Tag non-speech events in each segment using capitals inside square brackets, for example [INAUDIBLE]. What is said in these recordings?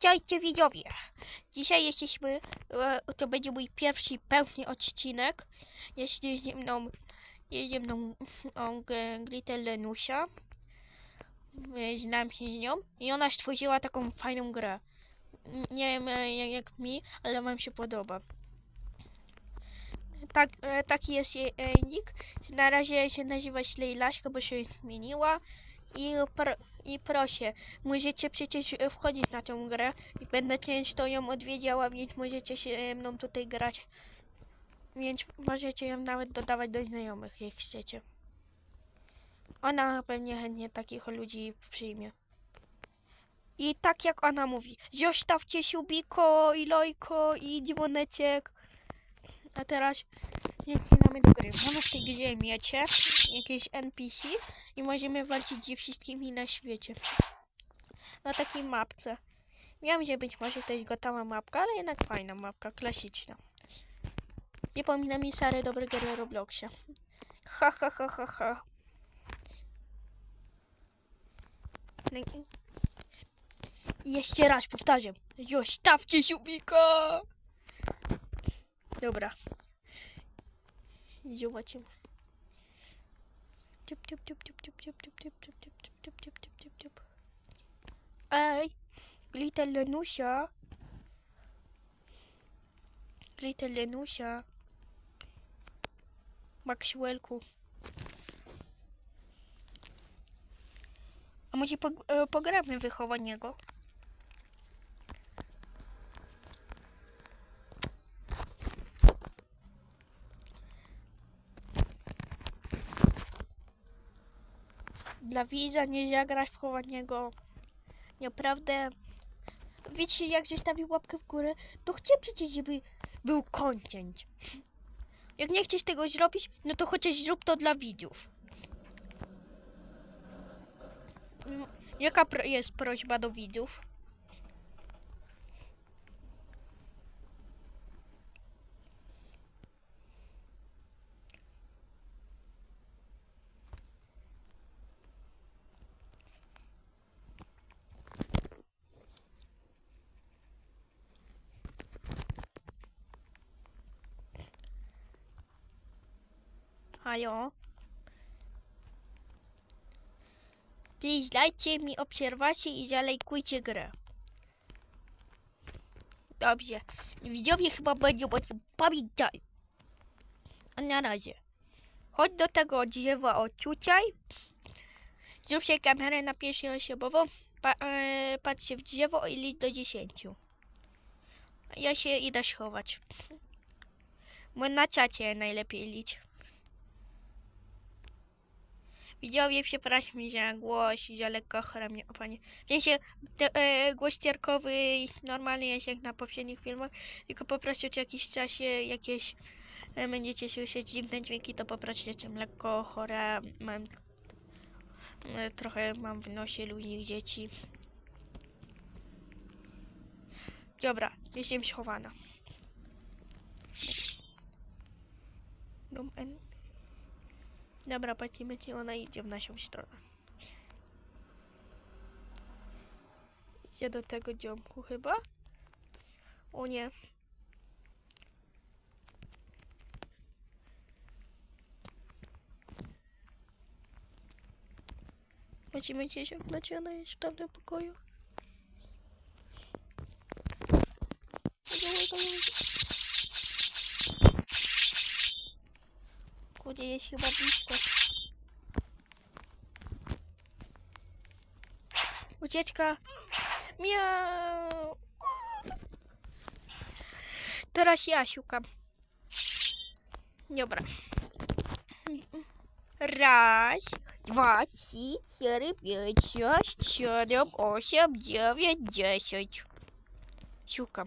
Witajcie widzowie! Dzisiaj jesteśmy, e, to będzie mój pierwszy pełny odcinek. Jest ze mną, jest ze mną Glitter Lenusia. E, Znam się z nią i ona stworzyła taką fajną grę. Nie wiem e, jak, mi, ale wam się podoba. Tak, taki jest jej nick. Na razie się nazywa Slejlaśka, bo się zmieniła. I, I proszę, możecie przecież e, wchodzić na tę grę i będę często ją odwiedziała, więc możecie się mną tutaj grać. Więc możecie ją nawet dodawać do znajomych, jak chcecie. Ona pewnie chętnie takich ludzi przyjmie. I tak jak ona mówi, zostawcie subiko i lojko i dzwoneczek. A teraz zaczynamy do gry. Mamy w tej grze miecie jakieś NPC i możemy walczyć ze wszystkimi na świecie. Na takiej mapce. Wiem, że być może to jest gotowa mapka, ale jednak fajna mapka, klasyczna. Przypomina mi stare dobre gry Robloxie. Ha ha ha ha ha. Jeszcze raz powtarzam. Zostawcie subika! Dobra. Zobaczymy. Ciup, ciup, ciup, ciup, ciup, ciup, ciup, ciup, ciup, ciup, ciup, ciup, ciup, ciup, ciup, ciup. Ej, Glitter Lenusia. Glitter Lenusia. Maxwellku. A może pog e, wychowaniego? Dla nie zagrać w chowaniego. Naprawdę. Wiecie, jak zostawił łapkę w górę, to chcę przecież, żeby był content. Jak nie chcesz tego zrobić, no to chociaż zrób to dla widzów. Mm, Jaka pro jest prośba do widzów? Halo? Please dajcie mi obserwację i zalajkujcie grę. Dobrze. Widzowie chyba będą o tym pamiętali. A na razie. Chodź do tego drzewa o tutaj. Zrób się kamerę na pierwszą osobową. Pa, e, patrz się w drzewo i licz do 10. Ja się idę schować. Bo na czacie najlepiej licz. Widzowie, przepraszam mi za głos, za lekko chora mnie o panie. W sensie, te, e, głos normalny jest jak na poprzednich filmach, tylko po prostu co jakiś czasie jakieś e, będziecie słyszeć dziwne dźwięki, to po prostu jestem lekko chora, mam e, trochę mam w nosie ludzi dzieci. Dobra, jestem schowana. Dom N. Dobra, patrzymy, czy ona idzie w naszą stronę. Idzie do tego dziomku chyba? O nie. Czy się czy ona jest w tamtym pokoju. десь хіба. Утечка. Мяу. Тарас ящука. Добре. Раз, два, три, четыре, пять, шесть, семь, восемь, девять, десять. Щука.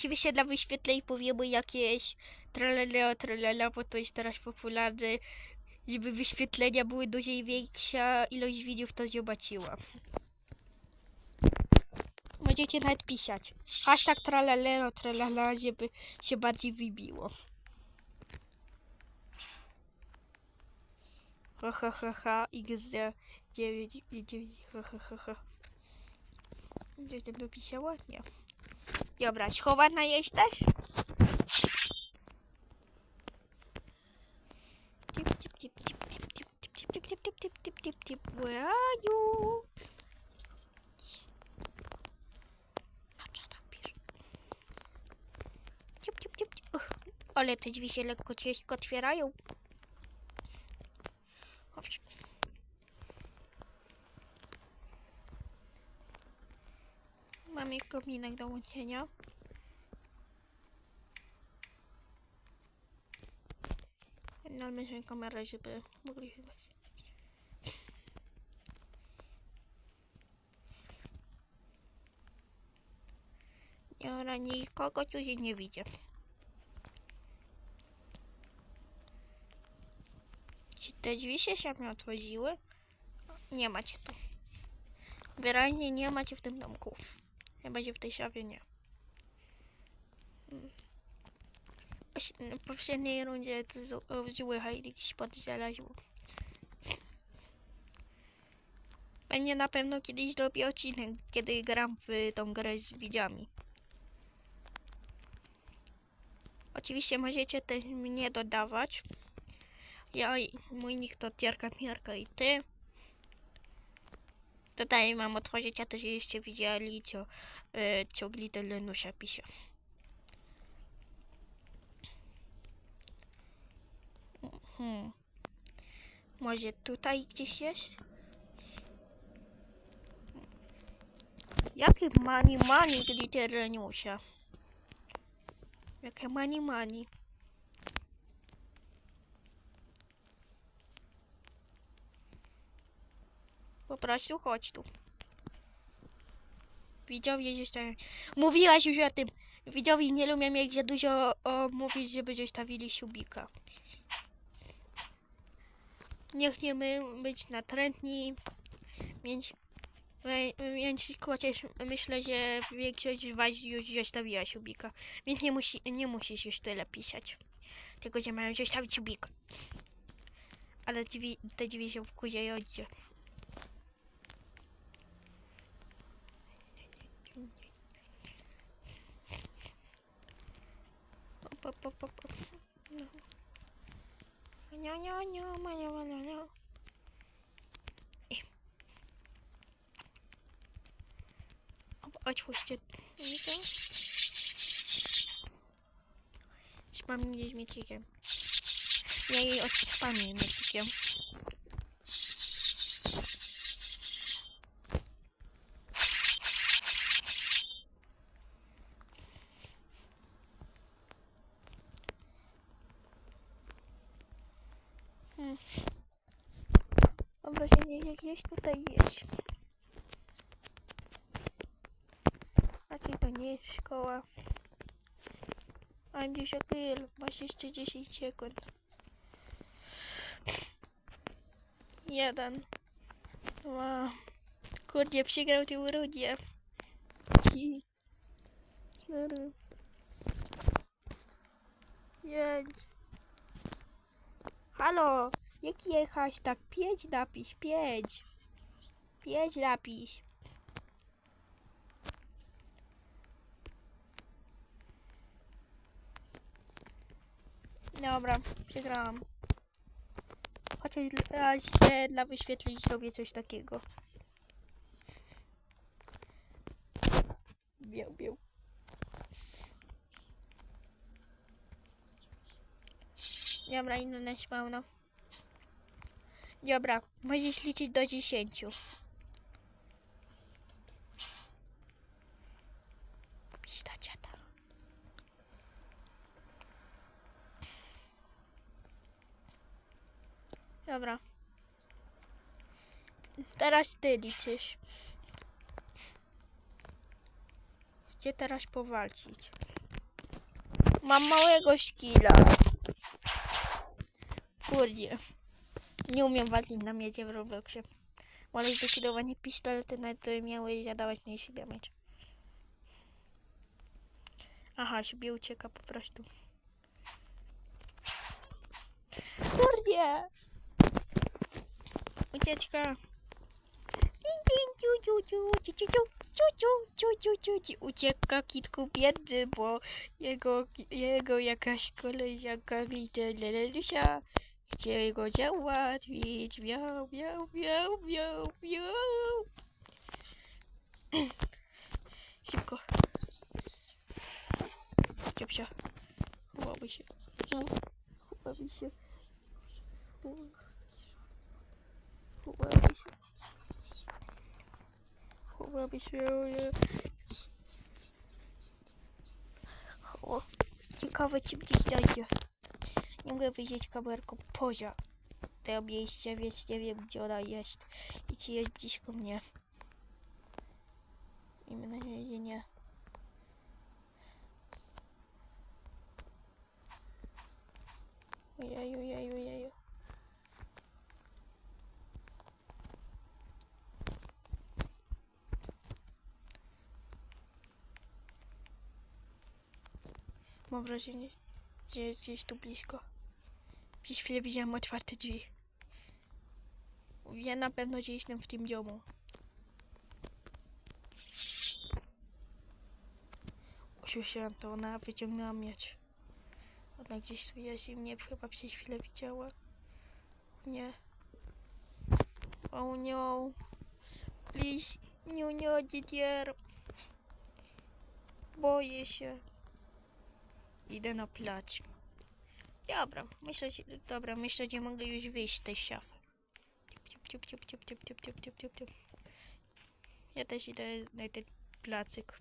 Oczywiście dla wyświetleń powiemy jakieś tralala, tralala, bo to jest teraz popularne, żeby wyświetlenia były dużej większa ilość widzów to zobaczyła. Możecie nawet pisać. Hashtag tralalero, tralala, żeby się bardziej wybiło. Ha ha ha ha, xd 9, 9, ha ha ha ha. Nie. Dobra, schowana jesteś? Where are you? Na czatach pisz. Ale te drzwi się lekko otwierają. Kominek do łączenia. Dajmy sobie kamerę, żeby mogli chyba. Nie, nikogo tu się nie widzę. Czy te drzwi się same otworzyły? Nie macie tu. Wyraźnie nie macie w tym domku. Chyba, że w tej szafie nie. W poprzedniej rundzie z- zły Heidi pod znalazł. Pewnie na pewno kiedyś zrobię odcinek, kiedy gram w tą grę z widzami. Oczywiście możecie też mnie dodawać. Ja, i- mój nick to Tierka Mierka i ty. Tutaj mam otworzyć, a też jeście widzieli, co, y, co Glitter Lenusia pisze. Hmm. Może tutaj gdzieś jest? Jakie mani mani Glitter Lenusia? Jakie mani mani? Po prostu chodź tu. Widzowie gdzieś tam... Mówiłaś już o tym. Widzowie nie lubią jak za dużo o, mówić, żeby zostawili subika. Nie chcemy być natrętni, więc, więc chociaż myślę, że większość z was już zostawiła subika, więc nie, musi, nie musisz już tyle pisać, tylko że mają zostawić subika. Ale drzwi, te drzwi są wkurzające. оп, оп, оп, оп, оп. Ня -ня -ня, маня, маня, ня. Açmıştı. Neydi? Spam 100 metreyim. Yayı açıp spam 100 metreyim. Gdzieś tutaj jest. Raczej to nie jest szkoła. Just a girl. Masz jeszcze 10 sekund. Jeden. Dwa. Kurde, przegrał tym. Trzy. Cztery. Pięć. Halo, jaki jest hashtag? Pięć napisz, pięć. Pięć napisz. Dobra, przegrałam. Chociaż dla, dla wyświetleń zrobię coś takiego. Biał, biał. Dobra, inne pełno. Dobra, możesz liczyć do 10. Pista ciata. Dobra. Teraz ty liczysz. Gdzie teraz powalczyć? Mam małego skilla. Kurde. Nie umiem walczyć na miedzie w Robloxie. Ale zdecydowanie pistolety, na które miały zadawać mniejszy damage. Aha, siebie ucieka po prostu. Kurde! Ucieczka! Ucieka kitku biedny, bo jego, jego jakaś koleżanka Lidia Lelusia Chcieli go załatwić. Miał, miał, miał, miał, miał. [CLEARS THROAT] Szybko. Ciep się. Chowamy się. No. Chowamy się. Chowamy się. Chowamy się. O, ciekawe ci gdzieś dajdzie. Nie mogę wyjść kamerką poza to miejsce, więc nie wiem gdzie ona jest i czy jest blisko mnie. Miejmy nadzieję, że nie. Ojeju, ojeju, ojeju. Mam wrażenie, jest gdzieś tu blisko. Przez chwilę widziałem otwarte drzwi. Ja na pewno gdzieś tam w tym domu. Usłyszałem to, ona wyciągnęła miecz. Ona gdzieś tu jest i mnie chyba przez chwilę widziała. Nie. Oh no. Please. No, no, Didier. Boję się. Idę na plac. Dobra, myślę, dobra, myślę, że mogę już wyjść z tej szafy. Ja też idę na ten placyk.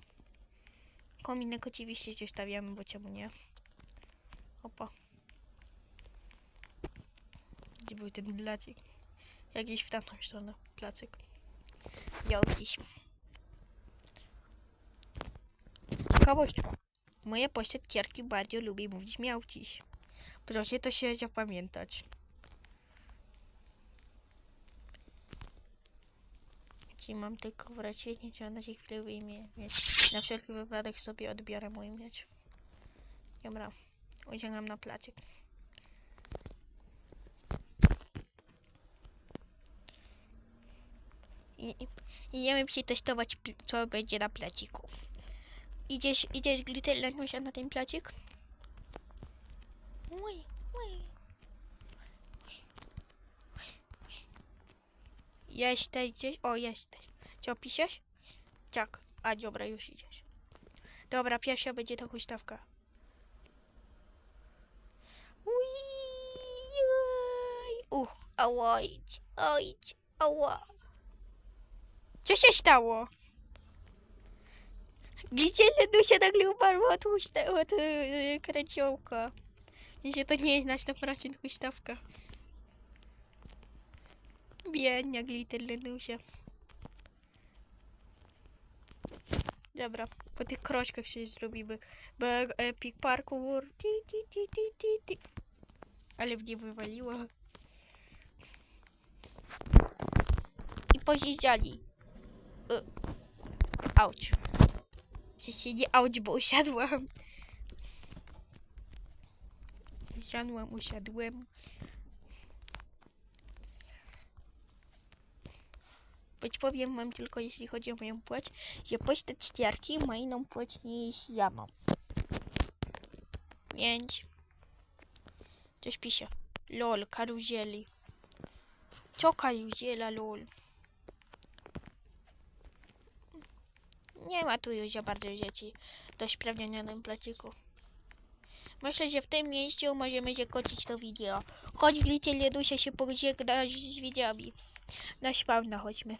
Kominek oczywiście gdzieś stawiamy, bo czemu nie? Opa. Gdzie był ten placyk? Jakiś w tamtą stronę placyk. Jakiś. Ciekawostka. Moja postać cierki bardzo lubi mówić miałciś. Proszę to się zapamiętać. Mam tylko wracienie, to na chwilę wyjmie. Na wszelki wypadek sobie odbiorę mój miecz. Dobra, uciągam na placyk. I, i, idziemy przetestować, co będzie na placiku. Idziesz, idziesz glitter Lanusia na ten placik? Ui, ui. Jesteś gdzieś? O, jesteś. Co piszesz? Tak. A, dobra, już idziesz. Dobra, pierwsza będzie to huśtawka. Uch, ała, idź, ojdź. Co się stało? Gdzie Ledusia nagle umarła od, huśta- od yy, kręciołka? Jeśli to nie jest nasz naprawdę huśtawka. Biednia glitter Ledusia. Dobra, po tych kroczkach się zrobimy. Bo epic parkour. Ti, ti, ti, ti, ti, ti. Ale mnie wywaliło. I pozjeżdżali. Y. Auć. Się nie auć, bo usiadłam. Usiadłam, usiadłem. Choć powiem wam tylko, jeśli chodzi o moją płeć, że postać ciarki ma inną płeć niż ja mam. Więc... Coś pisze. Lol, karuzeli. Co karuzela, lol? Nie ma tu już za bardzo rzeczy do tym placiku. Myślę, że w tym miejscu możemy zakończyć to wideo. Chodź, Glicie Ledusia się pożegnasz z widzami. Na spawna chodźmy.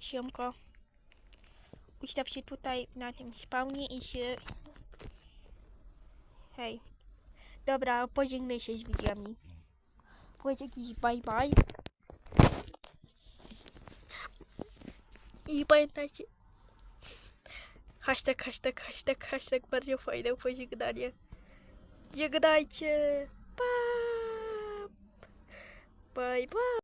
Siemko. Ustaw się tutaj na tym spawnie i się... Hej. Dobra, pożegnaj się z widzami. Powiedz jakiś bye bye. I pamiętajcie. Hashtag, hashtag, hashtag, hashtag, bardzo fajne pożegnanie. Żegnajcie. Pa! Bye bye.